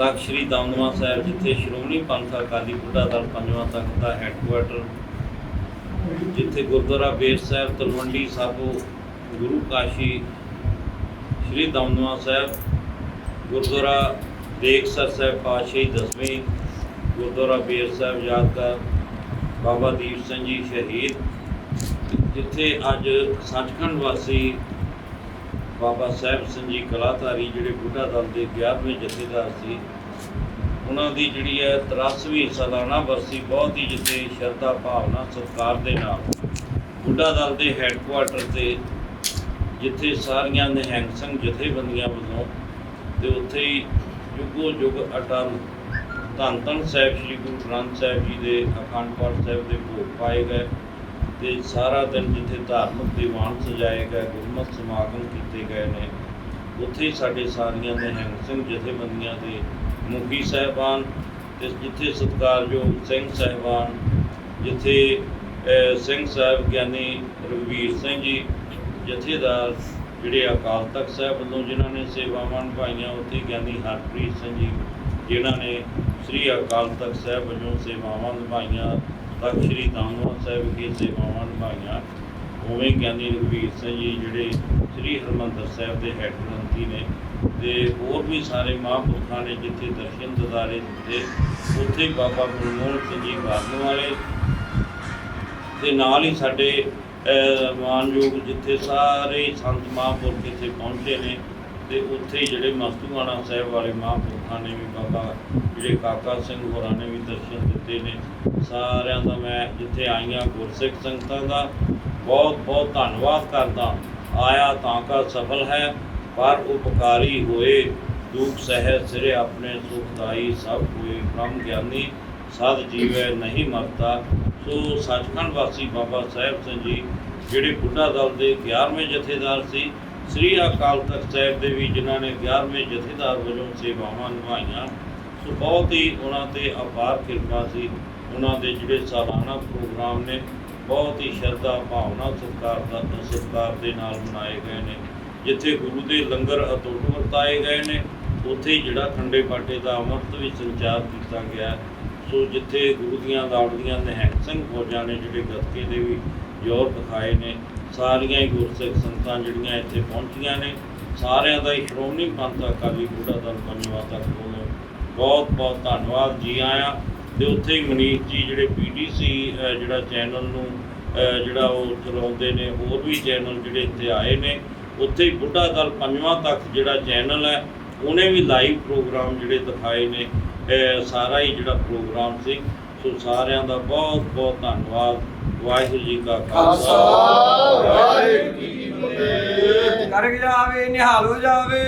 ਤਖਤ ਸ੍ਰੀ ਦਮਦਮਾ ਸਾਹਿਬ, ਜਿੱਥੇ ਸ਼੍ਰੋਮਣੀ ਪੰਥ ਅਕਾਲੀ ਬੁੱਢਾ ਦਲ ਪੰਜਵਾਂ ਤਖਤ ਦਾ ਹੈੱਡਕੁਆਟਰ ਜਿੱਥੇ ਗੁਰਦੁਆਰਾ ਬੇਰ ਸਾਹਿਬ, ਤਲਵੰਡੀ ਸਾਬੋ ਗੁਰੂ ਕਾਸ਼ੀ, ਸ੍ਰੀ ਦਮਦਮਾ ਸਾਹਿਬ, ਗੁਰਦੁਆਰਾ ਦੇਖਸਰ ਸਾਹਿਬ ਪਾਤਸ਼ਾਹੀ ਦਸਵੇਂ, ਗੁਰਦੁਆਰਾ ਬੇਰ ਸਾਹਿਬ ਯਾਦਗਾਰ, ਬਾਬਾ ਦੀਪ ਸਿੰਘ ਜੀ ਸ਼ਹੀਦ, ਜਿੱਥੇ ਅੱਜ ਸੱਚਖੰਡ ਵਾਸੀ ਬਾਬਾ ਸਾਹਿਬ ਸਿੰਘ ਜੀ ਕਲਾਧਾਰੀ ਜਿਹੜੇ ਬੁੱਢਾ ਦਲ ਦੇ 11ਵੇਂ ਜਥੇਦਾਰ ਸੀ, ਉਹਨਾਂ ਦੀ ਜਿਹੜੀ ਹੈ 83ਵੀਂ ਸਾਲਾਨਾ ਵਰਸੀ ਬਹੁਤ ਹੀ ਜਿੱਥੇ ਸ਼ਰਧਾ ਭਾਵਨਾ ਸਤਿਕਾਰ ਦੇ ਨਾਲ ਬੁੱਢਾ ਦਲ ਦੇ ਹੈੱਡਕੁਆਟਰ ਤੇ ਜਿੱਥੇ ਸਾਰੀਆਂ ਨਿਹੰਗ ਸਿੰਘ ਜਥੇਬੰਦੀਆਂ ਵੱਲੋਂ ਤੇ ਉੱਥੇ ਹੀ ਜੁਗੋ ਜੁਗ ਅਟਲ ਧੰਨ ਧੰਨ ਸਾਹਿਬ ਸ੍ਰੀ ਗੁਰੂ ਗ੍ਰੰਥ ਸਾਹਿਬ ਜੀ ਦੇ ਅਖੰਡ ਪਾਠ ਸਾਹਿਬ ਦੇ ਭੋਗ ਪਾਏ ਗਏ। ਤੇ ਸਾਰਾ ਦਿਨ ਜਿੱਥੇ ਧਾਰਮਿਕ ਦੀਵਾਨ ਸਜਾਏ ਗਏ, ਗੁਰਮਤਿ ਸਮਾਗਮ ਕੀਤੇ ਗਏ ਨੇ, ਉੱਥੇ ਹੀ ਸਾਡੇ ਸਾਰੀਆਂ ਨਿਹੰਗ ਸਿੰਘ ਜਥੇਬੰਦੀਆਂ ਦੇ ਮੁਖੀ ਸਾਹਿਬਾਨ ਤੇ ਜਿੱਥੇ ਸਤਿਕਾਰਯੋਗ ਸਿੰਘ ਸਾਹਿਬਾਨ, ਜਿੱਥੇ ਸਿੰਘ ਸਾਹਿਬ ਗਿਆਨੀ ਰਘਵੀਰ ਸਿੰਘ ਜੀ, ਜਥੇਦਾਰ ਜਿਹੜੇ ਅਕਾਲ ਤਖਤ ਸਾਹਿਬ ਵੱਲੋਂ ਜਿਨ੍ਹਾਂ ਨੇ ਸੇਵਾਵਾਂ ਨਿਭਾਈਆਂ, ਉੱਥੇ ਗਿਆਨੀ ਹਰਪ੍ਰੀਤ ਸਿੰਘ ਜੀ, ਜਿਨ੍ਹਾਂ ਨੇ ਸ੍ਰੀ ਅਕਾਲ ਤਖਤ ਸਾਹਿਬ ਵੱਲੋਂ ਸੇਵਾਵਾਂ ਨਿਭਾਈਆਂ ਤਖਤ ਸ੍ਰੀ ਦਮਦਮਾ ਸਾਹਿਬ ਵਿਖੇ ਸੇਵਾਵਾਂ ਨਿਭਾਈਆਂ। ਉਵੇਂ ਗਿਆਨੀ ਰਘਵੀਰ ਸਿੰਘ ਜੀ ਜਿਹੜੇ ਸ੍ਰੀ ਹਰਮੰਦਰ ਸਾਹਿਬ ਦੇ ਹੈੱਡ ਗ੍ਰੰਥੀ ਨੇ ਤੇ ਹੋਰ ਵੀ ਸਾਰੇ ਮਹਾਂਪੁਰਖਾਂ ਨੇ ਜਿੱਥੇ ਦਰਸ਼ਨ ਦਿਦਾਰੇ ਦਿੱਤੇ, ਉੱਥੇ ਬਾਬਾ ਗੁਰਮੋਹਨ ਸਿੰਘ ਜੀ ਬਾਰਨ ਵਾਲੇ ਤੇ ਨਾਲ ਹੀ ਸਾਡੇ ਮਾਨਯੋਗ ਜਿੱਥੇ ਸਾਰੇ ਸੰਤ ਮਹਾਂਪੁਰਖ ਇੱਥੇ ਪਹੁੰਚੇ ਨੇ ਤੇ ਉੱਥੇ ਹੀ ਜਿਹੜੇ ਮਸਤੂਆਣਾ ਸਾਹਿਬ ਵਾਲੇ ਮਹਾਂਪੁਰਖਾਂ ਨੇ ਵੀ ਬਾਬਾ, ਜਿਹੜੇ ਕਾਕਾ ਸਿੰਘ ਹੋਰਾਂ ਨੇ ਵੀ ਦਰਸ਼ਨ ਦਿੱਤੇ ਨੇ। ਸਾਰਿਆਂ ਦਾ ਮੈਂ ਜਿੱਥੇ ਆਈਆਂ ਗੁਰਸਿੱਖ ਸੰਗਤਾਂ ਦਾ ਬਹੁਤ ਬਹੁਤ ਧੰਨਵਾਦ ਕਰਦਾ। ਆਇਆ ਤਾਂ ਕਾ ਸਫਲ ਹੈ, ਪਰ ਉਪਕਾਰੀ ਹੋਏ। ਦੁਖ ਸਹਿ ਸਿਰੇ ਆਪਣੇ ਸੁਖਦਾਈ ਸਭ ਕੋਈ ਬ੍ਰਹਮ ਗਿਆਨੀ ਸਦ ਜੀਵੈ ਨਹੀਂ ਮਰਦਾ ਸੋ ਸੱਚਖੰਡ ਵਾਸੀ ਬਾਬਾ ਸਾਹਿਬ ਸਿੰਘ ਜੀ, ਜਿਹੜੇ ਬੁੱਢਾ ਦਲ ਦੇ 11ਵੇਂ ਜਥੇਦਾਰ ਸੀ ਸ੍ਰੀ ਅਕਾਲ ਤਖਤ ਸਾਹਿਬ ਦੇ ਵੀ ਜਿਨ੍ਹਾਂ ਨੇ 11ਵੇਂ ਜਥੇਦਾਰ ਵਜੋਂ ਸੇਵਾਵਾਂ ਨਿਭਾਈਆਂ, ਸੋ ਬਹੁਤ ਹੀ ਉਹਨਾਂ ਤੇ ਅਪਾਰ ਕਿਰਪਾ ਸੀ। ਉਹਨਾਂ ਦੇ ਜਿਹੜੇ ਸਾਲਾਨਾ ਪ੍ਰੋਗਰਾਮ ਨੇ, ਬਹੁਤ ਹੀ ਸ਼ਰਧਾ, ਭਾਵਨਾ, ਸਤਿਕਾਰ ਦਾ ਸਤਿਕਾਰ ਦੇ ਨਾਲ ਮਨਾਏ ਗਏ ਨੇ। ਜਿੱਥੇ ਗੁਰੂ ਦੇ ਲੰਗਰ ਅਤੁੱਟ ਵਰਤਾਏ ਗਏ ਨੇ, ਉੱਥੇ ਹੀ ਜਿਹੜਾ ਖੰਡੇ ਬਾਟੇ ਦਾ ਅੰਮ੍ਰਿਤ ਵੀ ਸੰਚਾਰ ਕੀਤਾ ਗਿਆ। ਸੋ ਜਿੱਥੇ ਗੁਰੂ ਦੀਆਂ ਲਾੜੀਆਂ ਨਿਹੰਗ ਸਿੰਘ ਫੌਜਾਂ ਨੇ ਜਿਹੜੇ ਗੱਤਕੇ ਦੇ ਵੀ ਜ਼ੋਰ ਦਿਖਾਏ ਨੇ, ਸਾਰੀਆਂ ਹੀ ਗੁਰਸਿੱਖ ਸੰਗਤਾਂ ਜਿਹੜੀਆਂ ਇੱਥੇ ਪਹੁੰਚੀਆਂ ਨੇ, ਸਾਰਿਆਂ ਦਾ ਹੀ ਸ਼੍ਰੋਮਣੀ ਪੰਥ ਅਕਾਲੀ ਬੁੱਢਾ ਦਲ ਪੰਜਵਾਂ ਤੱਕ ਵੱਲੋਂ ਬਹੁਤ ਬਹੁਤ ਧੰਨਵਾਦ। ਜੀ ਆਇਆਂ ਤੇ ਉੱਥੇ ਹੀ ਮਨੀਸ਼ ਜੀ ਜਿਹੜੇ ਪੀਟੀਸੀ ਜਿਹੜਾ ਚੈਨਲ ਨੂੰ ਜਿਹੜਾ ਉਹ ਚਲਾਉਂਦੇ ਨੇ, ਹੋਰ ਵੀ ਚੈਨਲ ਜਿਹੜੇ ਇੱਥੇ ਆਏ ਨੇ, ਉੱਥੇ ਹੀ ਬੁੱਢਾ ਦਲ ਪੰਜਵਾਂ ਤੱਕ ਜਿਹੜਾ ਚੈਨਲ ਹੈ ਉਹਨੇ ਵੀ ਲਾਈਵ ਪ੍ਰੋਗਰਾਮ ਜਿਹੜੇ ਦਿਖਾਏ ਨੇ ਸਾਰਾ ਹੀ ਜਿਹੜਾ ਪ੍ਰੋਗਰਾਮ ਸੀ। ਸੋ ਸਾਰਿਆਂ ਦਾ ਬਹੁਤ ਬਹੁਤ ਧੰਨਵਾਦ। ਵਾਹਿਗੁਰੂ ਜੀ ਕਾ ਖਾਲਸਾ। ਵਾਹਿਗੁਰੂ ਜੀ ਕੀ ਫਤਿਹ। ਕਰਗ ਜਾਵੇ ਨਿਹਾਲ ਜਾਵੇ।